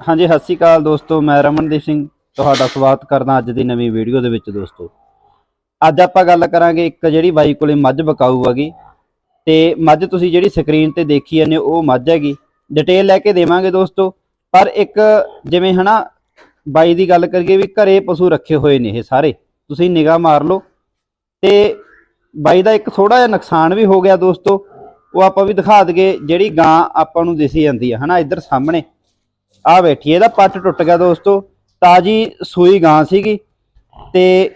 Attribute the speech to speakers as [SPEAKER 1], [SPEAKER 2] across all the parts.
[SPEAKER 1] ਹਾਂਜੀ, ਸਤਿ ਸ਼੍ਰੀ ਅਕਾਲ ਦੋਸਤੋ, ਮੈਂ ਰਮਨਦੀਪ ਸਿੰਘ। ਤੁਹਾਡਾ ਸਵਾਗਤ ਕਰਦਾ ਅੱਜ ਦੀ ਨਵੀਂ ਵੀਡੀਓ ਦੇ ਵਿੱਚ ਦੋਸਤੋ। ਅੱਜ ਆਪਾਂ ਗੱਲ ਕਰਾਂਗੇ ਇੱਕ ਜਿਹੜੀ ਬਾਈ ਕੋਲੇ ਮੱਝ ਬਕਾਊ ਹੈਗੀ। ਤੇ ਮੱਝ ਤੁਸੀਂ ਜਿਹੜੀ ਸਕਰੀਨ ਤੇ ਦੇਖੀ ਜਾਂਦੇ ਉਹ ਮੱਝ ਹੈਗੀ। ਡਿਟੇਲ ਲੈ ਕੇ ਦੇਵਾਂਗੇ ਦੋਸਤੋ। ਪਰ ਇੱਕ ਜਿਵੇਂ ਹਨਾ, ਬਾਈ ਦੀ ਗੱਲ ਕਰੀਏ ਵੀ ਘਰੇ ਪਸ਼ੂ ਰੱਖੇ ਹੋਏ ਨੇ ਇਹ ਸਾਰੇ। ਤੁਸੀਂ ਨਿਗਾਹ ਮਾਰ ਲਓ। ਤੇ ਬਾਈ ਦਾ ਇੱਕ ਥੋੜਾ ਜਿਹਾ ਨੁਕਸਾਨ ਵੀ ਹੋ ਗਿਆ ਦੋਸਤੋ। ਉਹ ਆਪਾਂ ਵੀ ਦਿਖਾ ਦਈਏ, ਜਿਹੜੀ ਗਾਂ ਆਪਾਂ ਨੂੰ ਦਿਸੀ ਜਾਂਦੀ ਹੈ ਹਨਾ, ਇੱਧਰ ਸਾਹਮਣੇ। ਆ ਬੈਠੀ ਹੈ, ਇਹਦਾ ਪੱਟ ਟੁੱਟ ਗਿਆ ਦੋਸਤੋ। ਤਾਜੀ ਸੂਈ ਗਾਂ ਸੀਗੀ। ਤੇ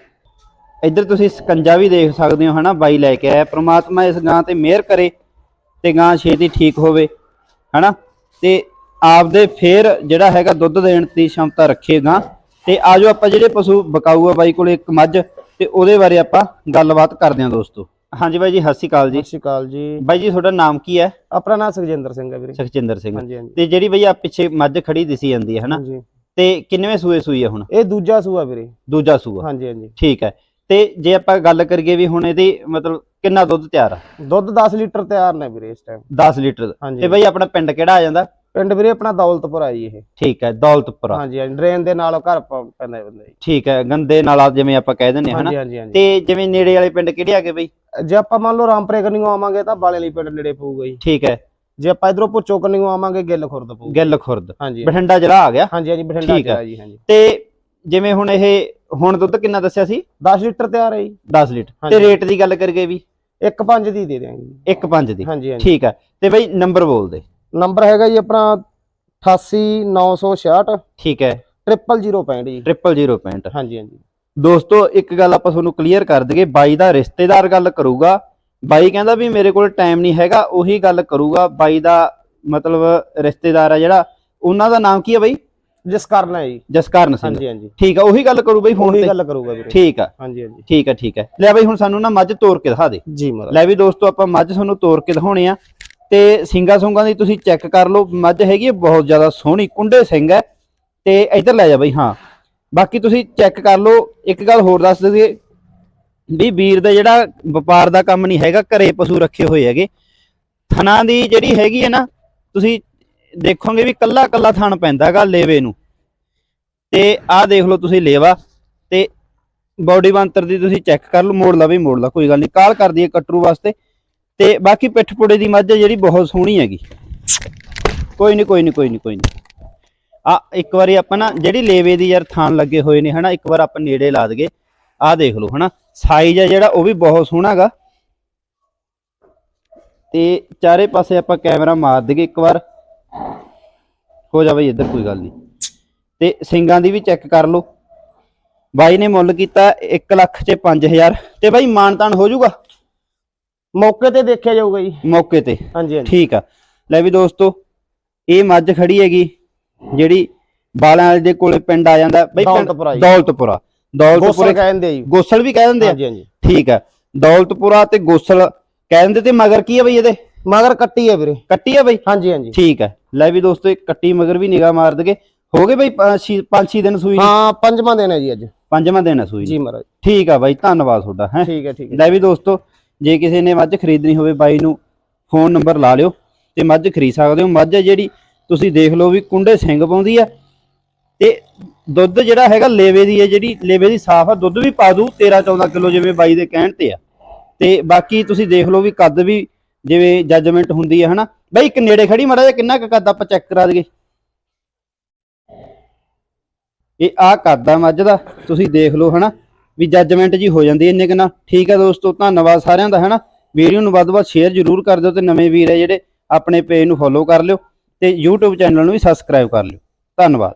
[SPEAKER 1] ਇੱਧਰ ਤੁਸੀਂ ਸਕੰਜਾ ਵੀ ਦੇਖ ਸਕਦੇ ਹੋ ਹਨਾ ਬਾਈ ਲੈ ਕੇ ਆਇਆ। ਪ੍ਰਮਾਤਮਾ ਇਸ ਗਾਂ ਤੇ ਮਿਹਰ ਕਰੇ ਤੇ ਗਾਂ ਛੇਤੀ ਠੀਕ ਹੋਵੇ ਹਨਾ। ਤੇ ਆਪਦੇ ਫੇਰ ਜਿਹੜਾ ਹੈਗਾ ਦੁੱਧ ਦੇਣ ਦੀ ਸ਼ਮਤਾ ਰੱਖੇ ਗਾਂ। ਤੇ ਆਜੋ ਆਪਾਂ ਜਿਹੜੇ ਪਸ਼ੂ ਬਕਾਊ ਆ ਬਾਈ ਕੋਲੇ ਇੱਕ ਮੱਝ ਤੇ ਉਹਦੇ ਬਾਰੇ ਆਪਾਂ ਗੱਲਬਾਤ ਕਰਦੇ ਹਾਂ ਦੋਸਤੋ। ਹਾਂਜੀ ਬਾਈ ਜੀ ਸਤਿ ਸ਼੍ਰੀ ਅਕਾਲ ਜੀ।
[SPEAKER 2] ਸਤਿ ਸ਼੍ਰੀ ਅਕਾਲ ਜੀ।
[SPEAKER 1] ਬਾਈ ਜੀ ਤੁਹਾਡਾ ਨਾਮ ਕੀ ਹੈ?
[SPEAKER 2] ਆਪਣਾ ਨਾਮ ਸੁਖਜਿੰਦਰ ਸਿੰਘ ਹੈ ਵੀਰੇ।
[SPEAKER 1] ਸੁਖਚਿੰਦਰ ਸਿੰਘ।
[SPEAKER 2] ਹਾਂਜੀ ਹਾਂਜੀ।
[SPEAKER 1] ਤੇ ਜਿਹੜੀ ਬਈ ਆ ਪਿੱਛੇ ਮੱਝ ਖੜੀ ਦਿਸੀ ਜਾਂਦੀ ਹੈ ਹਨਾ?
[SPEAKER 2] ਹਾਂਜੀ।
[SPEAKER 1] ਤੇ ਕਿੰਨਵੇਂ ਸੂਏ ਸੂਈ ਹੈ ਹੁਣ?
[SPEAKER 2] ਇਹ ਦੂਜਾ ਸੂਆ ਵੀਰੇ।
[SPEAKER 1] ਦੂਜਾ ਸੂਆ।
[SPEAKER 2] ਹਾਂਜੀ ਹਾਂਜੀ।
[SPEAKER 1] ਠੀਕ ਹੈ। ਤੇ ਜੇ ਆਪਾਂ ਗੱਲ ਕਰੀਏ ਵੀ ਹੁਣ ਇਹਦੀ ਮਤਲਬ ਕਿੰਨਾ ਦੁੱਧ ਤਿਆਰ ਆ?
[SPEAKER 2] ਦੁੱਧ 10 ਲੀਟਰ ਤਿਆਰ ਨੇ ਵੀਰੇ ਇਸ ਟਾਈਮ
[SPEAKER 1] 10 ਲੀਟਰ ਤੇ ਬਈ ਆਪਣਾ ਪਿੰਡ ਕਿਹੜਾ ਆ ਜਾਂਦਾ?
[SPEAKER 2] ਪਿੰਡ ਵੀਰੇ ਆਪਣਾ ਦੌਲਤਪੁਰ ਆ ਜੀ ਇਹ।
[SPEAKER 1] ਠੀਕ ਹੈ ਦੌਲਤਪੁਰਾ
[SPEAKER 2] ਹਾਂਜੀ ਹਾਂਜੀ। ਡਰੇਨ ਦੇ ਨਾਲ ਘਰ ਪੈਂਦਾ ਬੰਦਾ
[SPEAKER 1] ਠੀਕ ਹੈ ਗੰਦੇ ਨਾਲਾ ਜਿਵੇਂ ਆਪਾਂ ਕਹਿ ਦਿੰਦੇ ਹਾਂ ਹਨਾ? ਤੇ ਜਿਵੇਂ ਨੇੜੇ ਵਾਲੇ ਪਿੰਡ ਕਿਹੜੇ ਆਗੇ ਬਈ?
[SPEAKER 2] ਜੇ ਆਪਾਂ ਮੰਨ ਲਓ ਰਾਮਪੁਰੇ ਕੰਨੀਓ ਆਵਾਂਗੇ ਤਾਂ ਬਾਲੇ ਲਈ ਪਿੰਡ ਨੇੜੇ ਪਊਗਾ ਜੀ।
[SPEAKER 1] ਠੀਕ ਹੈ।
[SPEAKER 2] ਜੇ ਆਪਾਂ ਇਧਰੋਂ ਪੁੱਚੋ ਕੰਨੀਓ ਆਵਾਂਗੇ ਗਿੱਲ ਖੁਰਦ ਪਊਗਾ।
[SPEAKER 1] ਗਿੱਲ ਖੁਰਦ।
[SPEAKER 2] ਹਾਂਜੀ।
[SPEAKER 1] ਬਠਿੰਡਾ ਜ਼ਿਲ੍ਹਾ ਆ ਗਿਆ।
[SPEAKER 2] ਹਾਂਜੀ ਹਾਂਜੀ ਬਠਿੰਡਾ
[SPEAKER 1] ਠੀਕ ਹੈ।
[SPEAKER 2] ਚ ਆ ਜੀ ਹਾਂਜੀ।
[SPEAKER 1] ਤੇ ਜਿਵੇਂ ਹੁਣ ਇਹ ਹੁਣ ਦੁੱਧ ਕਿੰਨਾ ਦੱਸਿਆ ਸੀ?
[SPEAKER 2] 10 ਲੀਟਰ ਤਿਆਰ ਹੈ ਜੀ।
[SPEAKER 1] 10 ਲੀਟਰ। ਤੇ। ਰੇਟ ਦੀ ਗੱਲ ਕਰੀਏ ਵੀ?
[SPEAKER 2] ਇੱਕ ਪੰਜ ਦੀ ਦੇ ਦਿਆਂਗੇ ਜੀ।
[SPEAKER 1] 1.5 ਦੀ।
[SPEAKER 2] ਹਾਂਜੀ ਹਾਂਜੀ।
[SPEAKER 1] ਠੀਕ ਹੈ। ਤੇ ਬਈ ਨੰਬਰ ਬੋਲ ਦੇ।
[SPEAKER 2] ਨੰਬਰ ਹੈਗਾ ਜੀ ਆਪਣਾ 88966
[SPEAKER 1] ਠੀਕ ਹੈ।
[SPEAKER 2] 0065 ਜੀ।
[SPEAKER 1] 0065
[SPEAKER 2] ਹਾਂਜੀ ਹਾਂਜੀ।
[SPEAKER 1] ਦੋਸਤੋ ਇੱਕ ਗੱਲ ਆਪਾਂ ਤੁਹਾਨੂੰ ਕਲੀਅਰ ਕਰ ਦਈਏ ਬਾਈ ਦਾ ਰਿਸ਼ਤੇਦਾਰ ਗੱਲ ਕਰੂਗਾ। ਬਾਈ ਕਹਿੰਦਾ ਵੀ ਮੇਰੇ ਕੋਲ ਟਾਈਮ ਨਹੀਂ ਹੈਗਾ ਉਹੀ ਗੱਲ ਕਰੂਗਾ। ਬਾਈ ਦਾ ਮਤਲਬ ਰਿਸ਼ਤੇਦਾਰ ਆ ਜਿਹੜਾ ਉਹਨਾਂ ਦਾ ਨਾਮ ਕੀ ਹੈ ਬਾਈ?
[SPEAKER 2] ਜਿਸ ਕਾਰਨ ਹੈ ਜੀ।
[SPEAKER 1] ਜਸਕਰਨ ਸਿੰਘ।
[SPEAKER 2] ਹਾਂਜੀ ਹਾਂਜੀ।
[SPEAKER 1] ਠੀਕ ਆ ਉਹੀ ਗੱਲ ਕਰੂ ਬਾਈ ਫੋਨ
[SPEAKER 2] ਉਹੀ
[SPEAKER 1] ਤੇ?
[SPEAKER 2] ਗੱਲ ਕਰੂਗਾ ਵੀਰੇ।
[SPEAKER 1] ਠੀਕ ਆ।
[SPEAKER 2] ਹਾਂਜੀ ਹਾਂਜੀ।
[SPEAKER 1] ਠੀਕ ਆ ਠੀਕ ਆ। ਲੈ ਬਾਈ ਹੁਣ ਸਾਨੂੰ ਨਾ ਮੱਝ ਤੋੜ ਕੇ ਦਿਖਾ ਦੇ।
[SPEAKER 2] ਜੀ ਮਹਾਰਾਜ।
[SPEAKER 1] ਲੈ ਵੀ ਦੋਸਤੋ ਆਪਾਂ ਮੱਝ ਤੁਹਾਨੂੰ ਤੋੜ ਕੇ ਦਿਖਾਉਣੇ ਆ। ਤੇ ਸਿੰਗਾ ਸੁੰਗਾ ਦੀ ਤੁਸੀਂ ਚੈੱਕ ਕਰ ਲਓ। ਮੱਝ ਹੈਗੀ ਬਹੁਤ ਜ਼ਿਆਦਾ ਸੋਹਣੀ। ਕੁੰਡੇ ਸਿੰਘ ਹੈ। ਤੇ ਇੱਧਰ ਲੈ ਜਾ ਬਈ ਹਾਂ। ਬਾਕੀ ਤੁਸੀਂ ਚੈੱਕ ਕਰ ਲਓ, ਇੱਕ ਗੱਲ ਹੋਰ ਦੱਸ ਦਈਏ, ਵੀ ਵੀਰ ਦਾ ਜਿਹੜਾ ਵਪਾਰ ਦਾ ਕੰਮ ਨਹੀਂ ਹੈਗਾ, ਘਰੇ ਪਸ਼ੂ ਰੱਖੇ ਹੋਏ ਹੈਗੇ, ਥਣਾ ਦੀ ਜਿਹੜੀ ਹੈਗੀ ਹੈ ਨਾ, ਤੁਸੀਂ ਦੇਖੋਗੇ ਵੀ ਕੱਲਾ ਕੱਲਾ ਥਣ ਪੈਂਦਾਗਾ ਲੇਵੇ ਨੂੰ। ਤੇ ਆਹ ਦੇਖ ਲਓ ਤੁਸੀਂ ਲੇਵਾ, ਤੇ ਬਾਡੀ ਬੰਤਰ ਦੀ ਤੁਸੀਂ ਚੈੱਕ ਕਰ ਲਓ ਮੋੜ ਲਾ ਵੀ ਮੋੜ ਲਾ ਕੋਈ ਗੱਲ ਨਹੀਂ, ਕਾਲ ਕਰਦੀ ਹੈ ਕਟਰੂ ਵਾਸਤੇ। ਤੇ ਬਾਕੀ ਪਿੱਠ ਪੁੜੇ ਦੀ ਮੱਝ ਜਿਹੜੀ ਬਹੁਤ ਸੋਹਣੀ ਹੈਗੀ। ਕੋਈ ਨਹੀਂ ਕੋਈ ਨਹੀਂ ਕੋਈ ਨਹੀਂ ਕੋਈ ਨਹੀਂ। ਆ ਇੱਕ ਵਾਰੀ ਆਪਾਂ ਨਾ ਜਿਹੜੀ ਲੇਵੇ ਦੀ ਯਾਰ ਥਾਨ ਲੱਗੇ ਹੋਏ ਨੇ ਹਨਾ ਇੱਕ ਵਾਰ ਆਪਾਂ ਨੇੜੇ ਲਾ ਦਈਏ। ਆਹ ਦੇਖ ਲਓ ਹਨਾ ਸਾਈਜ਼ ਹੈ ਜਿਹੜਾ ਉਹ ਵੀ ਬਹੁਤ ਸੋਹਣਾ ਹੈਗਾ। ਤੇ ਚਾਰੇ ਪਾਸੇ ਆਪਾਂ ਕੈਮਰਾ ਮਾਰ ਦਈਏ ਇੱਕ ਵਾਰ। ਹੋ ਜਾ ਬਈ ਇੱਧਰ ਕੋਈ ਗੱਲ ਨਹੀਂ। ਤੇ ਸਿੰਗਾਂ ਦੀ ਵੀ ਚੈੱਕ ਕਰ ਲਓ। ਬਾਈ ਨੇ ਮੁੱਲ ਕੀਤਾ 1 ਲੱਖ ਚ 5000 ਤੇ ਬਾਈ ਮਾਨਤਾਨ ਹੋ ਜਾਊਗਾ?
[SPEAKER 2] ਮੌਕੇ ਤੇ ਦੇਖਿਆ ਜਾਊਗਾ ਜੀ।
[SPEAKER 1] ਮੌਕੇ ਤੇ।
[SPEAKER 2] ਹਾਂਜੀ ਹਾਂਜੀ।
[SPEAKER 1] ਠੀਕ ਆ। ਲੈ ਵੀ ਦੋਸਤੋ ਇਹ ਮੱਝ ਖੜੀ ਹੈਗੀ। ਜਿਹੜੀ ਬਾਲਾਂ ਵਾਲੇ ਦੇ ਕੋਲੇ ਪਿੰਡ ਆ ਜਾਂਦਾ ਬਈ
[SPEAKER 2] ਦੌਲਤਪੁਰਾ ਜੀ।
[SPEAKER 1] ਦੌਲਤਪੁਰਾ।
[SPEAKER 2] ਗੋਸਲ ਕਹਿੰਦੇ ਜੀ।
[SPEAKER 1] ਗੋਸਲ ਵੀ ਕਹਿ ਦਿੰਦੇ ਆ?
[SPEAKER 2] ਹਾਂਜੀ ਹਾਂਜੀ।
[SPEAKER 1] ਠੀਕ ਆ। ਦੌਲਤਪੁਰਾ ਤੇ ਗੋਸਲ ਕਹਿ ਦਿੰਦੇ ਤੇ ਮਗਰ ਕੀ ਆ ਬਈ ਇਹਦੇ?
[SPEAKER 2] ਮਗਰ ਕੱਟੀ ਹੈ ਵੀਰੇ।
[SPEAKER 1] ਕੱਟੀ ਆ ਬਈ?
[SPEAKER 2] ਹਾਂਜੀ ਹਾਂਜੀ।
[SPEAKER 1] ਠੀਕ ਆ। ਲੈ ਵੀ ਦੋਸਤੋ ਇਹ ਕੱਟੀ ਮਗਰ ਵੀ ਨਿਗਾਹ ਮਾਰ ਦਗੇ ਹੋ ਗਏ ਬਈ 5-6 ਦਿਨ ਸੂਈ ਨੂੰ?
[SPEAKER 2] ਹਾਂ ਪੰਜਵਾਂ ਦਿਨ ਹੈ ਜੀ ਅੱਜ।
[SPEAKER 1] ਪੰਜਵਾਂ ਦਿਨ ਆ ਸੂਈ
[SPEAKER 2] ਜੀ। ਮਹਾਰਾਜ।
[SPEAKER 1] ਠੀਕ ਆ ਬਾਈ ਧੰਨਵਾਦ ਤੁਹਾਡਾ ਹੈ।
[SPEAKER 2] ਠੀਕ ਹੈ ਠੀਕ ਹੈ।
[SPEAKER 1] ਲੈ ਵੀ ਦੋਸਤੋ ਜੇ ਕਿਸੇ ਨੇ ਮੱਝ ਖਰੀਦਣੀ ਹੋਵੇ ਬਾਈ ਨੂੰ ਫੋਨ ਨੰਬਰ ਲਾ ਲਿਓ ਤੇ ਮੱਝ ਖਰੀਦ ਸਕਦੇ ਹੋ। ਮੱਝ ਜਿਹੜੀ ਤੁਸੀਂ ਦੇਖ ਲਓ ਵੀ ਕੁੰਡੇ ਸਿੰਘ ਪਾਉਂਦੀ ਆ। ਤੇ ਦੁੱਧ ਜਿਹੜਾ ਹੈਗਾ ਲੇਵੇ ਦੀ ਹੈ ਜਿਹੜੀ ਲੇਵੇ ਦੀ ਸਾਫ਼ ਆ, ਦੁੱਧ ਵੀ ਪਾ ਦੂ 13 14 ਕਿਲੋ ਜਿਵੇਂ ਬਾਈ ਦੇ ਕਹਿਣ ਤੇ ਆ। ਤੇ ਬਾਕੀ ਤੁਸੀਂ ਦੇਖ ਲਓ ਵੀ ਕੱਦ ਵੀ ਜਿਵੇਂ ਜੱਜਮੈਂਟ ਹੁੰਦੀ ਹੈ ਹਨਾ। ਬਾਈ ਇੱਕ ਨੇੜੇ ਖੜੀ ਮੜਾ ਜਿਹਾ, ਕਿੰਨਾ ਕੁ ਕੱਦ ਆਪਾਂ ਚੈੱਕ ਕਰਾ ਦਈਏ? ਇਹ ਆ ਕੱਦ ਆ ਮੱਝ ਦਾ, ਤੁਸੀਂ ਦੇਖ ਲਓ, ਹਨਾ। ਵੀ ਜੱਜਮੈਂਟ ਜੀ ਹੋ ਜਾਂਦੀ ਇੰਨੇ ਕੁ ਠੀਕ ਹੈ ਦੋਸਤੋ, ਧੰਨਵਾਦ ਸਾਰਿਆਂ ਦਾ, ਹੈਨਾ। ਵੀਡੀਓ ਨੂੰ ਵੱਧ ਤੋਂ ਵੱਧ ਸ਼ੇਅਰ ਜ਼ਰੂਰ ਕਰ ਦਿਓ ਤੇ ਨਵੇਂ ਵੀਰ ਹੈ ਜਿਹੜੇ ਆਪਣੇ ਪੇਜ ਨੂੰ ਫੋਲੋ ਕਰ ਲਿਓ। ਤੇ YouTube ਚੈਨਲ ਨੂੰ ਵੀ ਸਬਸਕ੍ਰਾਈਬ ਕਰ ਲਿਓ। ਧੰਨਵਾਦ।